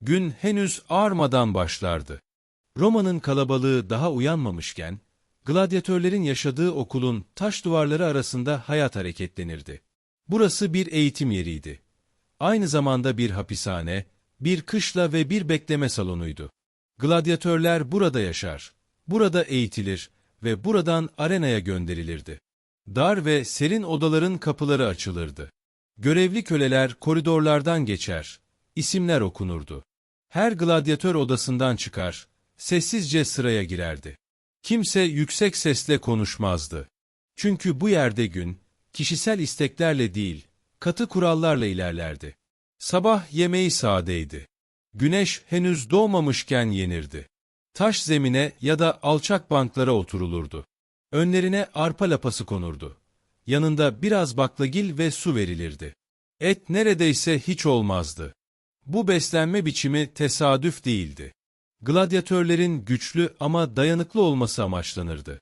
Gün henüz ağarmadan başlardı. Roma'nın kalabalığı daha uyanmamışken, gladyatörlerin yaşadığı okulun taş duvarları arasında hayat hareketlenirdi. Burası bir eğitim yeriydi. Aynı zamanda bir hapishane, bir kışla ve bir bekleme salonuydu. Gladyatörler burada yaşar, burada eğitilir ve buradan arenaya gönderilirdi. Dar ve serin odaların kapıları açılırdı. Görevli köleler koridorlardan geçer, isimler okunurdu. Her gladyatör odasından çıkar, sessizce sıraya girerdi. Kimse yüksek sesle konuşmazdı. Çünkü bu yerde gün, kişisel isteklerle değil, katı kurallarla ilerlerdi. Sabah yemeği sadeydi. Güneş henüz doğmamışken yenirdi. Taş zemine ya da alçak banklara oturulurdu. Önlerine arpa lapası konurdu. Yanında biraz baklagil ve su verilirdi. Et neredeyse hiç olmazdı. Bu beslenme biçimi tesadüf değildi. Gladyatörlerin güçlü ama dayanıklı olması amaçlanırdı.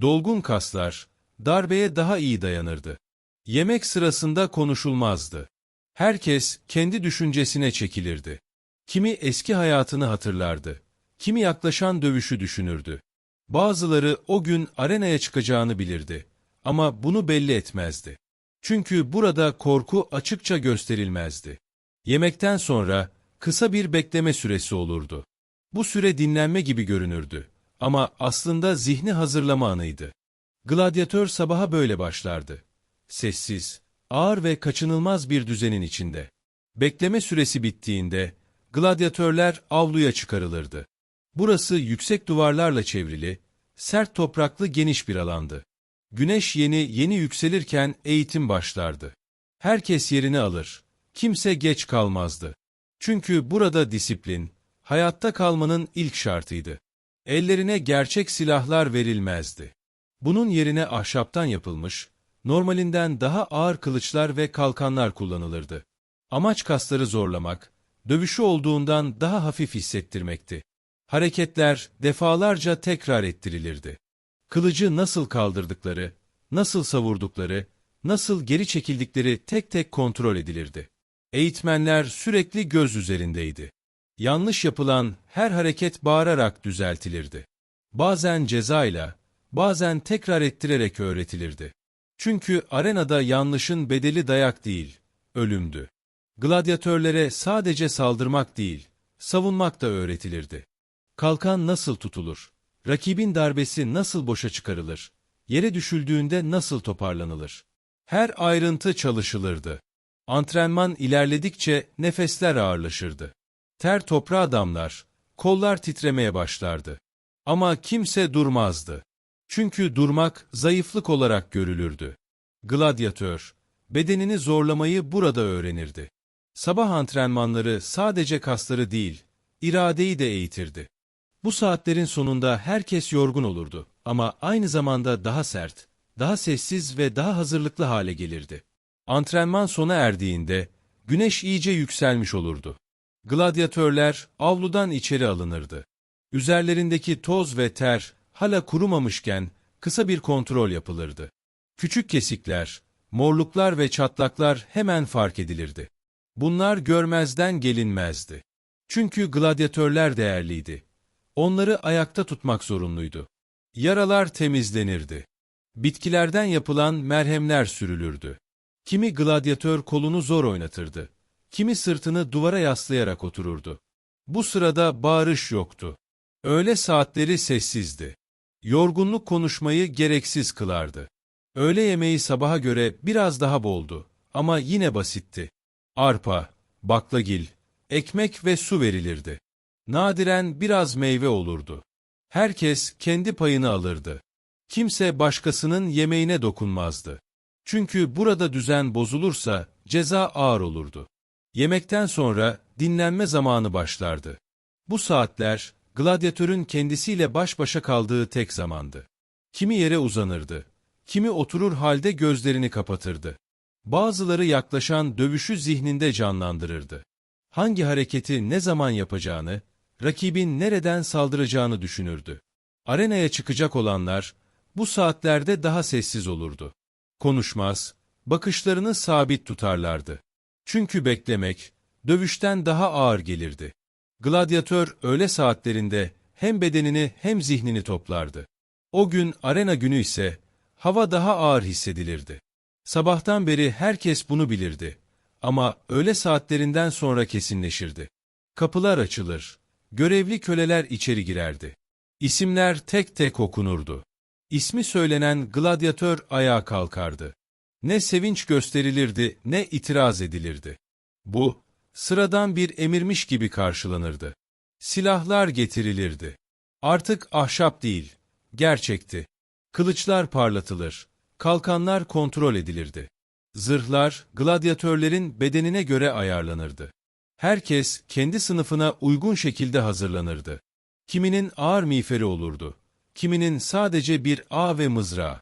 Dolgun kaslar, darbeye daha iyi dayanırdı. Yemek sırasında konuşulmazdı. Herkes kendi düşüncesine çekilirdi. Kimi eski hayatını hatırlardı. Kimi yaklaşan dövüşü düşünürdü. Bazıları o gün arenaya çıkacağını bilirdi. Ama bunu belli etmezdi. Çünkü burada korku açıkça gösterilmezdi. Yemekten sonra kısa bir bekleme süresi olurdu. Bu süre dinlenme gibi görünürdü. Ama aslında zihni hazırlama anıydı. Gladyatör sabaha böyle başlardı. Sessiz, ağır ve kaçınılmaz bir düzenin içinde. Bekleme süresi bittiğinde gladyatörler avluya çıkarılırdı. Burası yüksek duvarlarla çevrili, sert topraklı geniş bir alandı. Güneş yeni yeni yükselirken eğitim başlardı. Herkes yerini alır. Kimse geç kalmazdı. Çünkü burada disiplin, hayatta kalmanın ilk şartıydı. Ellerine gerçek silahlar verilmezdi. Bunun yerine ahşaptan yapılmış, normalinden daha ağır kılıçlar ve kalkanlar kullanılırdı. Amaç kasları zorlamak, dövüşü olduğundan daha hafif hissettirmekti. Hareketler defalarca tekrar ettirilirdi. Kılıcı nasıl kaldırdıkları, nasıl savurdukları, nasıl geri çekildikleri tek tek kontrol edilirdi. Eğitmenler sürekli göz üzerindeydi. Yanlış yapılan her hareket bağırarak düzeltilirdi. Bazen cezayla, bazen tekrar ettirerek öğretilirdi. Çünkü arenada yanlışın bedeli dayak değil, ölümdü. Gladyatörlere sadece saldırmak değil, savunmak da öğretilirdi. Kalkan nasıl tutulur? Rakibin darbesi nasıl boşa çıkarılır? Yere düşüldüğünde nasıl toparlanılır? Her ayrıntı çalışılırdı. Antrenman ilerledikçe nefesler ağırlaşırdı. Ter toprağa damlar, kollar titremeye başlardı. Ama kimse durmazdı. Çünkü durmak zayıflık olarak görülürdü. Gladyatör, bedenini zorlamayı burada öğrenirdi. Sabah antrenmanları sadece kasları değil, iradeyi de eğitirdi. Bu saatlerin sonunda herkes yorgun olurdu ama aynı zamanda daha sert, daha sessiz ve daha hazırlıklı hale gelirdi. Antrenman sona erdiğinde güneş iyice yükselmiş olurdu. Gladyatörler avludan içeri alınırdı. Üzerlerindeki toz ve ter hala kurumamışken kısa bir kontrol yapılırdı. Küçük kesikler, morluklar ve çatlaklar hemen fark edilirdi. Bunlar görmezden gelinmezdi. Çünkü gladyatörler değerliydi. Onları ayakta tutmak zorunluydu. Yaralar temizlenirdi. Bitkilerden yapılan merhemler sürülürdü. Kimi gladyatör kolunu zor oynatırdı. Kimi sırtını duvara yaslayarak otururdu. Bu sırada bağırış yoktu. Öğle saatleri sessizdi. Yorgunluk konuşmayı gereksiz kılardı. Öğle yemeği sabaha göre biraz daha boldu ama yine basitti. Arpa, baklagil, ekmek ve su verilirdi. Nadiren biraz meyve olurdu. Herkes kendi payını alırdı. Kimse başkasının yemeğine dokunmazdı. Çünkü burada düzen bozulursa ceza ağır olurdu. Yemekten sonra dinlenme zamanı başlardı. Bu saatler gladyatörün kendisiyle baş başa kaldığı tek zamandı. Kimi yere uzanırdı, kimi oturur halde gözlerini kapatırdı. Bazıları yaklaşan dövüşü zihninde canlandırırdı. Hangi hareketi ne zaman yapacağını, rakibin nereden saldıracağını düşünürdü. Arenaya çıkacak olanlar bu saatlerde daha sessiz olurdu. Konuşmaz, bakışlarını sabit tutarlardı. Çünkü beklemek, dövüşten daha ağır gelirdi. Gladyatör öğle saatlerinde hem bedenini hem zihnini toplardı. O gün arena günü ise hava daha ağır hissedilirdi. Sabahtan beri herkes bunu bilirdi. Ama öğle saatlerinden sonra kesinleşirdi. Kapılar açılır, görevli köleler içeri girerdi. İsimler tek tek okunurdu. İsmi söylenen gladyatör ayağa kalkardı. Ne sevinç gösterilirdi ne itiraz edilirdi. Bu, sıradan bir emirmiş gibi karşılanırdı. Silahlar getirilirdi. Artık ahşap değil, gerçekti. Kılıçlar parlatılır, kalkanlar kontrol edilirdi. Zırhlar, gladyatörlerin bedenine göre ayarlanırdı. Herkes kendi sınıfına uygun şekilde hazırlanırdı. Kiminin ağır miğferi olurdu, kiminin sadece bir ağ ve mızrağı.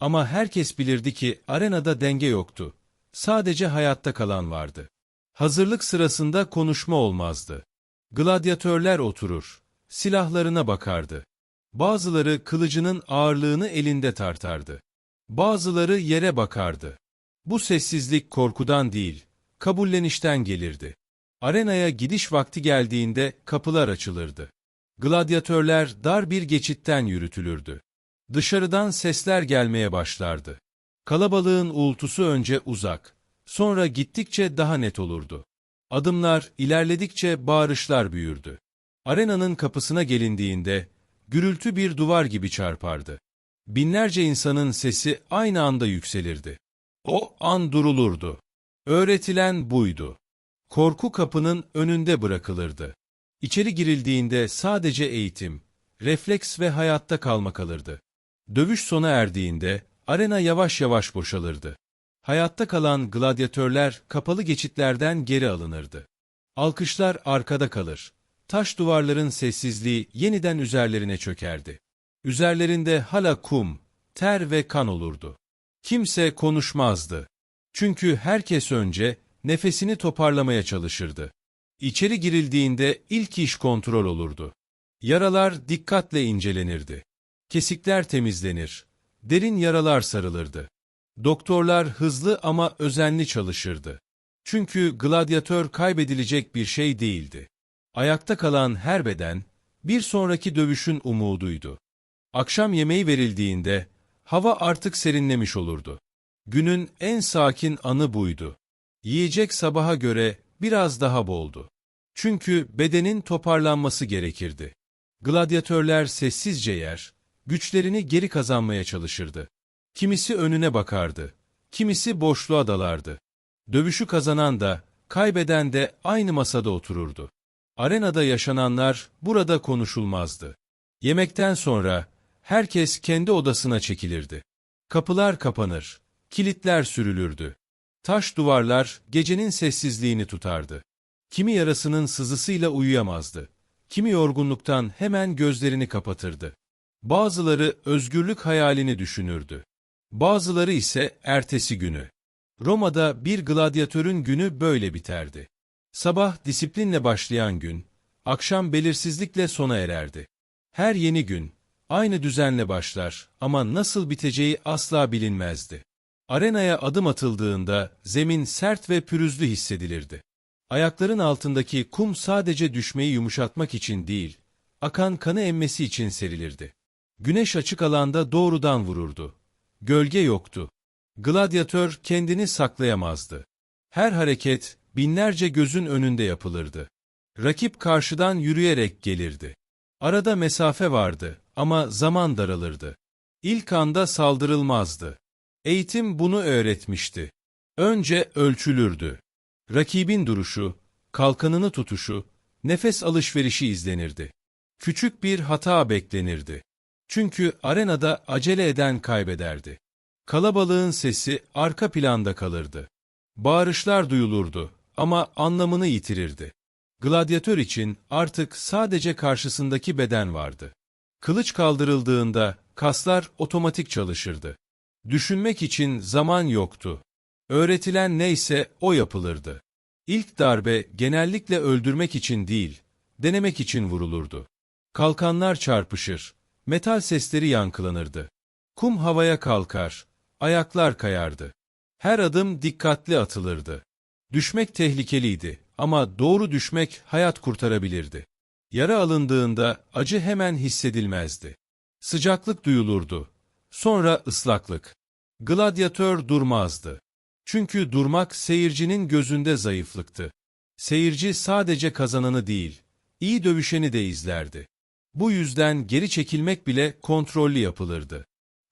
Ama herkes bilirdi ki arenada denge yoktu. Sadece hayatta kalan vardı. Hazırlık sırasında konuşma olmazdı. Gladyatörler oturur, silahlarına bakardı. Bazıları kılıcının ağırlığını elinde tartardı. Bazıları yere bakardı. Bu sessizlik korkudan değil, kabullenişten gelirdi. Arenaya gidiş vakti geldiğinde kapılar açılırdı. Gladyatörler dar bir geçitten yürütülürdü. Dışarıdan sesler gelmeye başlardı. Kalabalığın uğultusu önce uzak, sonra gittikçe daha net olurdu. Adımlar ilerledikçe bağırışlar büyürdü. Arenanın kapısına gelindiğinde gürültü bir duvar gibi çarpardı. Binlerce insanın sesi aynı anda yükselirdi. O an durulurdu. Öğretilen buydu. Korku kapının önünde bırakılırdı. İçeri girildiğinde sadece eğitim, refleks ve hayatta kalma kalırdı. Dövüş sona erdiğinde arena yavaş yavaş boşalırdı. Hayatta kalan gladyatörler kapalı geçitlerden geri alınırdı. Alkışlar arkada kalır. Taş duvarların sessizliği yeniden üzerlerine çökerdi. Üzerlerinde hala kum, ter ve kan olurdu. Kimse konuşmazdı. Çünkü herkes önce nefesini toparlamaya çalışırdı. İçeri girildiğinde ilk iş kontrol olurdu. Yaralar dikkatle incelenirdi. Kesikler temizlenir. Derin yaralar sarılırdı. Doktorlar hızlı ama özenli çalışırdı. Çünkü gladyatör kaybedilecek bir şey değildi. Ayakta kalan her beden, bir sonraki dövüşün umuduydu. Akşam yemeği verildiğinde, hava artık serinlemiş olurdu. Günün en sakin anı buydu. Yiyecek sabaha göre biraz daha boldu. Çünkü bedenin toparlanması gerekirdi. Gladyatörler sessizce yer, güçlerini geri kazanmaya çalışırdı. Kimisi önüne bakardı, kimisi boşluğa dalardı. Dövüşü kazanan da, kaybeden de aynı masada otururdu. Arenada yaşananlar burada konuşulmazdı. Yemekten sonra herkes kendi odasına çekilirdi. Kapılar kapanır, kilitler sürülürdü. Taş duvarlar gecenin sessizliğini tutardı. Kimi yarasının sızısıyla uyuyamazdı. Kimi yorgunluktan hemen gözlerini kapatırdı. Bazıları özgürlük hayalini düşünürdü. Bazıları ise ertesi günü. Roma'da bir gladyatörün günü böyle biterdi. Sabah disiplinle başlayan gün, akşam belirsizlikle sona ererdi. Her yeni gün, aynı düzenle başlar ama nasıl biteceği asla bilinmezdi. Arenaya adım atıldığında zemin sert ve pürüzlü hissedilirdi. Ayakların altındaki kum sadece düşmeyi yumuşatmak için değil, akan kanı emmesi için serilirdi. Güneş açık alanda doğrudan vururdu. Gölge yoktu. Gladyatör kendini saklayamazdı. Her hareket binlerce gözün önünde yapılırdı. Rakip karşıdan yürüyerek gelirdi. Arada mesafe vardı ama zaman daralırdı. İlk anda saldırılmazdı. Eğitim bunu öğretmişti. Önce ölçülürdü. Rakibin duruşu, kalkanını tutuşu, nefes alışverişi izlenirdi. Küçük bir hata beklenirdi. Çünkü arenada acele eden kaybederdi. Kalabalığın sesi arka planda kalırdı. Bağırışlar duyulurdu ama anlamını yitirirdi. Gladyatör için artık sadece karşısındaki beden vardı. Kılıç kaldırıldığında kaslar otomatik çalışırdı. Düşünmek için zaman yoktu. Öğretilen neyse o yapılırdı. İlk darbe genellikle öldürmek için değil, denemek için vurulurdu. Kalkanlar çarpışır, metal sesleri yankılanırdı. Kum havaya kalkar, ayaklar kayardı. Her adım dikkatli atılırdı. Düşmek tehlikeliydi ama doğru düşmek hayat kurtarabilirdi. Yara alındığında acı hemen hissedilmezdi. Sıcaklık duyulurdu. Sonra ıslaklık. Gladyatör durmazdı. Çünkü durmak seyircinin gözünde zayıflıktı. Seyirci sadece kazananı değil, iyi dövüşeni de izlerdi. Bu yüzden geri çekilmek bile kontrollü yapılırdı.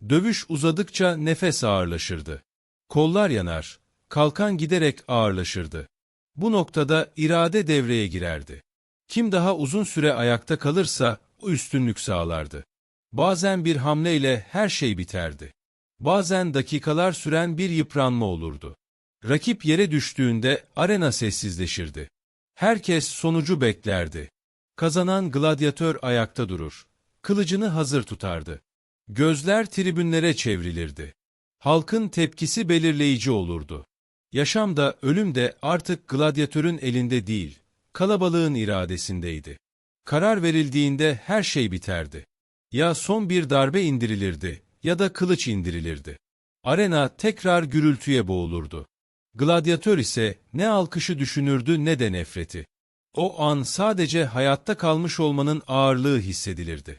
Dövüş uzadıkça nefes ağırlaşırdı. Kollar yanar, kalkan giderek ağırlaşırdı. Bu noktada irade devreye girerdi. Kim daha uzun süre ayakta kalırsa o üstünlük sağlardı. Bazen bir hamleyle her şey biterdi. Bazen dakikalar süren bir yıpranma olurdu. Rakip yere düştüğünde arena sessizleşirdi. Herkes sonucu beklerdi. Kazanan gladyatör ayakta durur. Kılıcını hazır tutardı. Gözler tribünlere çevrilirdi. Halkın tepkisi belirleyici olurdu. Yaşam da ölüm de artık gladyatörün elinde değil, kalabalığın iradesindeydi. Karar verildiğinde her şey biterdi. Ya son bir darbe indirilirdi ya da kılıç indirilirdi. Arena tekrar gürültüye boğulurdu. Gladyatör ise ne alkışı düşünürdü ne de nefreti. O an sadece hayatta kalmış olmanın ağırlığı hissedilirdi.